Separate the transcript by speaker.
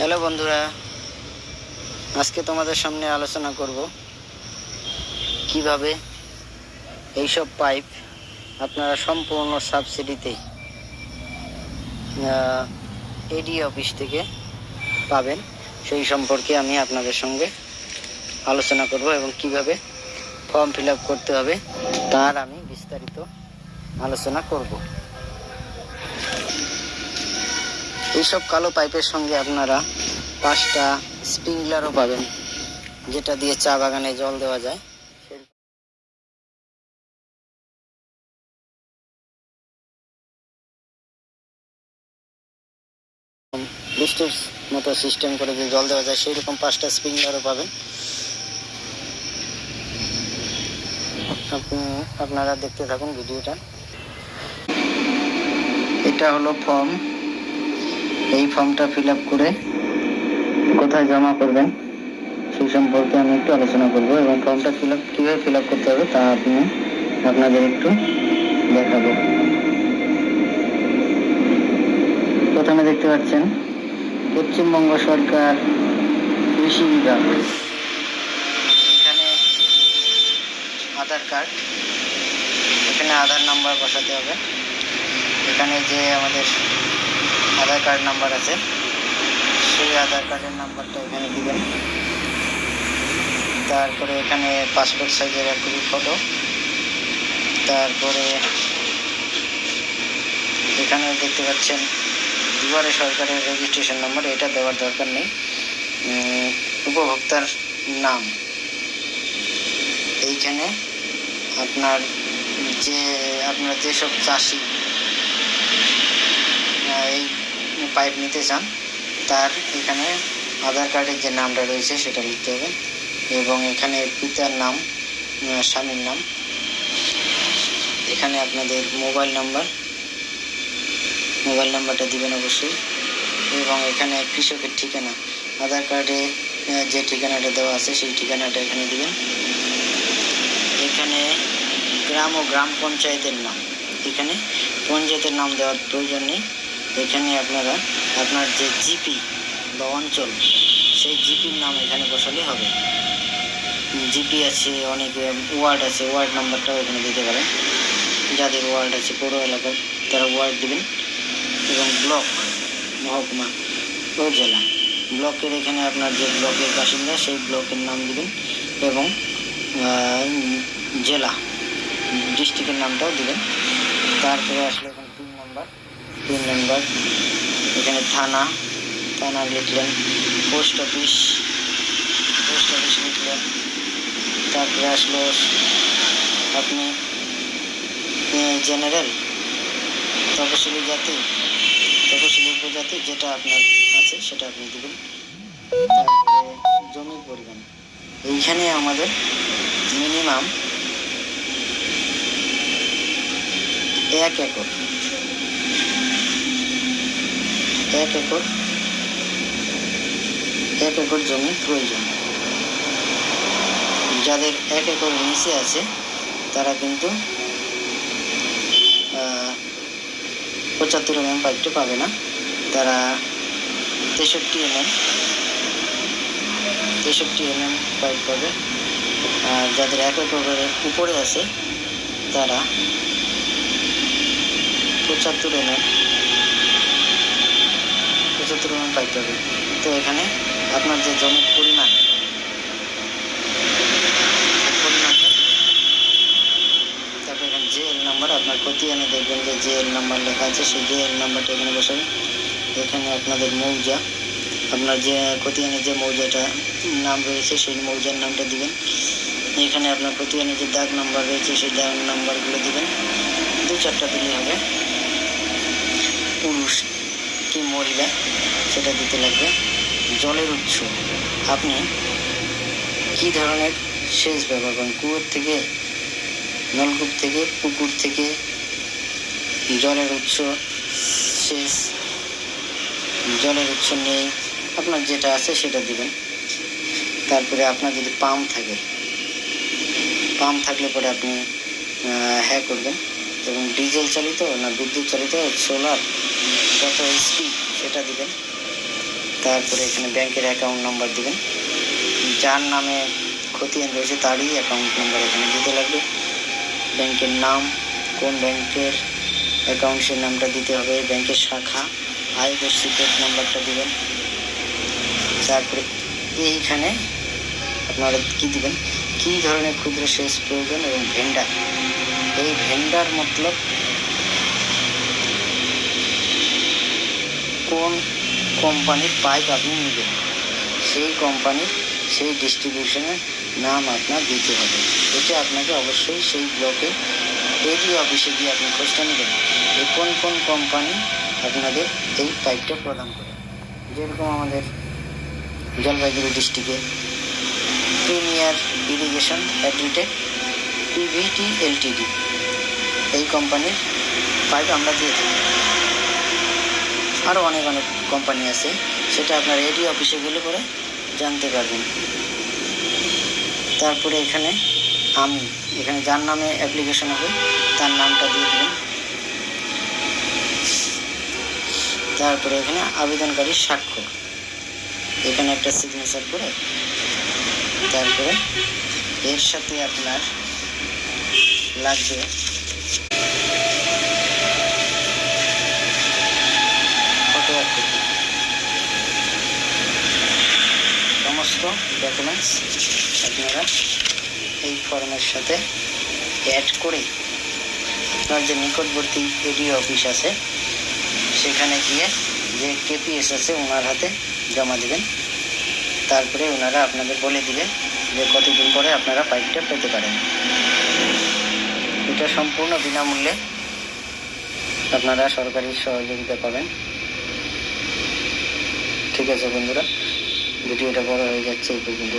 Speaker 1: Hello বন্ধুরা, আজকে তোমাদের সামনে আলোচনা করব কীভাবে এইসব পাইপ আপনারা সম্পূর্ণ সাবসিডিতে এডি অফিস থেকে পাবেন। সেই সম্পর্কে আমি আপনাদের সঙ্গে আলোচনা করব এবং কীভাবে ফর্ম ফিল করতে হবে তার আমি বিস্তারিত আলোচনা করব। এইসব কালো পাইপের সঙ্গে আপনারা পাঁচটা স্প্রিংলারও পাবেন, যেটা দিয়ে চা বাগানে জল দেওয়া যায়। বৃষ্টির মতো সিস্টেম করে যে জল দেওয়া যায় সেই রকম পাঁচটা স্প্রিংলারও পাবেন। আপনারা দেখতে থাকুন ভিডিওটা। এটা হলো ফর্ম। এই ফর্মটা ফিল করে কোথায় জমা করবেন সেই সম্পর্কে আমি একটু আলোচনা করব এবং ফর্মটা ফিল আপ কীভাবে ফিল করতে হবে তা আপনি আপনাদের একটু দেখাবো। প্রথমে দেখতে পাচ্ছেন, পশ্চিমবঙ্গ সরকার কৃষি বিভাগ। এখানে আধার কার্ড, এখানে আধার নাম্বার বসাতে হবে। এখানে যে আমাদের আধার কার্ড নাম্বার আছে। সেই আধার কার্ডের নাম্বারটা এখানে দিবেন। তারপরে এখানে পাসপোর্ট সাইজের এক কপি ফটো তারপরে এখানে দেখতে পাচ্ছেন, দুয়ারে সরকারের রেজিস্ট্রেশন নাম্বার এটা দেওয়ার দরকার নেই। উপভোক্তার নাম। এইখানে আপনার যে, আপনার যেসব চাষি আহ, এই পাইপ নিতে চান, তার এখানে আধার কার্ডের যে নামটা রয়েছে সেটা লিখতে হবে এবং এখানে পিতার নাম স্বামীর নাম। এখানে আপনাদের মোবাইল নাম্বার, মোবাইল নাম্বারটা দিবেন অবশ্যই। এবং এখানে কৃষকের ঠিকানা, আধার কার্ডে যে ঠিকানাটা দেওয়া আছে সেই ঠিকানাটা এখানে দিবেন। এখানে গ্রাম ও গ্রাম পঞ্চায়েতের নাম, এখানে পঞ্চায়েতের নাম দেওয়ার প্রয়োজন নেই। এখানে আপনারা আপনার যে জিপি বা অঞ্চল, সেই জিপির নাম এখানে বসালে হবে। জিপি আছে, অনেক ওয়ার্ড আছে, ওয়ার্ড নাম্বারটাও এখানে দিতে পারেন। যাদের ওয়ার্ড আছে, পৌর এলাকার, তারা ওয়ার্ড দিবেন। এবং ব্লক, মহকুমা ও জেলা। ব্লকের এখানে আপনার যে ব্লকের বাসিন্দা, সেই ব্লকের নাম দিবেন এবং জেলা, ডিস্ট্রিক্টের নামটাও দিবেন। তারপরে আসলে তিন নাম্বার এখানে থানা থানা লিখলেন পোস্ট অফিস পোস্ট অফিস লিখলেন। তারপরে আসলো আপনি জেনারেল তপশিলি জাতি, তপশিলি উপজাতি, যেটা আপনার আছে, সেটা আপনি দেবেন। তারপরে জমির পরিমাণ। এইখানে আমাদের মিনিমাম এক একর। এক একর এক একর জমি প্রয়োজন। যাদের এক একর নিচে আছে, তারা কিন্তু পঁচাত্তর এমএম পাইপটা পাবে না। তারা তেষট্টি এমএম তেষট্টি এমএম পাইপ পাবে। আর যাদের এক একরের উপরে আছে, তারা পঁচাত্তর এমএম এমএম পাইপ পাবে তো এখানে আপনার যে জমির পরিমাণ। তারপরে এখানে জেএল নাম্বার, আপনার খতিয়ানে দেখবেন যে জেএল নাম্বার লেখা আছে, সেই জেএল নাম্বারটা এখানে বসাবেন। এখানে আপনাদের মৌজা, আপনার যে খতিয়ানে যে মৌজাটা নাম রয়েছে, সেই মৌজার নামটা দিবেন। এখানে আপনার খতিয়ানে যে দাগ নাম্বার রয়েছে, সেই দাগ নাম্বারগুলো দিবেন। দু চারটা দিলে হবে। পুরুষ কি মহিলা সেটা দিতে লাগবে। জলের উৎস। আপনি কি ধরনের সেচ ব্যবহার করেন? কুয়োর থেকে, নলকূপ থেকে, পুকুর থেকে, জলের উৎস, সেচ, জলের উৎস নেই আপনার যেটা আছে সেটা দিবেন। তারপরে আপনার যদি পাম্প থাকে, পাম্প থাকলে পরে আপনি হ্যাঁ করবেন। এবং ডিজেল চালিত না বিদ্যুৎ চালিত, সোলার কত স্পিড সেটা দিবেন। তারপরে এখানে ব্যাংকের অ্যাকাউন্ট নাম্বার দিবেন। যার নামে খতিয়ান রয়েছে তারই অ্যাকাউন্ট নাম্বার এখানে দিতে লাগবে। ব্যাংকের নাম, কোন ব্যাংকের অ্যাকাউন্ট সেই নামটা দিতে হবে, ব্যাংকের শাখা, আইএফএস সিক্রেট নাম্বারটা দিবেন। তারপরে এইখানে আপনারা কি দিবেন? কী ধরনের ক্ষুদ্র সেচ প্রয়োজন এবং ভেন্ডার এই ভেন্ডার মতলব কোন কোম্পানির পাইপ আপনি নেবেন সেই কোম্পানির সেই ডিস্ট্রিবিউশনের নাম আপনার দিতে হবে। এটা আপনাকে অবশ্যই সেই ব্লকে এডি অফিসে গিয়ে আপনি খোঁজটা নেবেন যে কোন কোন কোম্পানি আপনাদের এই পাইপটা প্রদান করে। যেরকম আমাদের জলপাইগুড়ি ডিস্ট্রিক্টে premier irrigation agritech PVT LTD এই কোম্পানির পাইপ আমরা দিয়ে থাকি। আরও অনেক অনেক কোম্পানি আছে। সেটা আপনার এডি অফিসে গেলে পরে জানতে পারবেন। তারপরে এখানে আমি, এখানে যার নামে অ্যাপ্লিকেশন হবে, তার নামটা দিয়ে দেবেন। তারপরে এখানে আবেদনকারীর স্বাক্ষর। এখানে একটা সিগনেচার করে, তারপরে এর সাথে আপনার লাগবে ফটো এক কপি সমস্ত ডকুমেন্টস আপনারা এই ফর্মের সাথে অ্যাড করে আপনার যে নিকটবর্তী এডিও অফিস আছে, সেখানে গিয়ে যে কেপিএস আছে ওনার হাতে জমা দিবেন। তারপরে ওনারা আপনাদের বলে দিবে যে কতদিন পরে আপনারা পাইপটা পেতে পারেন। এটা সম্পূর্ণ বিনামূল্যে আপনারা সরকারি সহযোগিতা পাবেন। ঠিক আছে বন্ধুরা? ভিডিওটা বড় হয়ে যাচ্ছে পর্যন্ত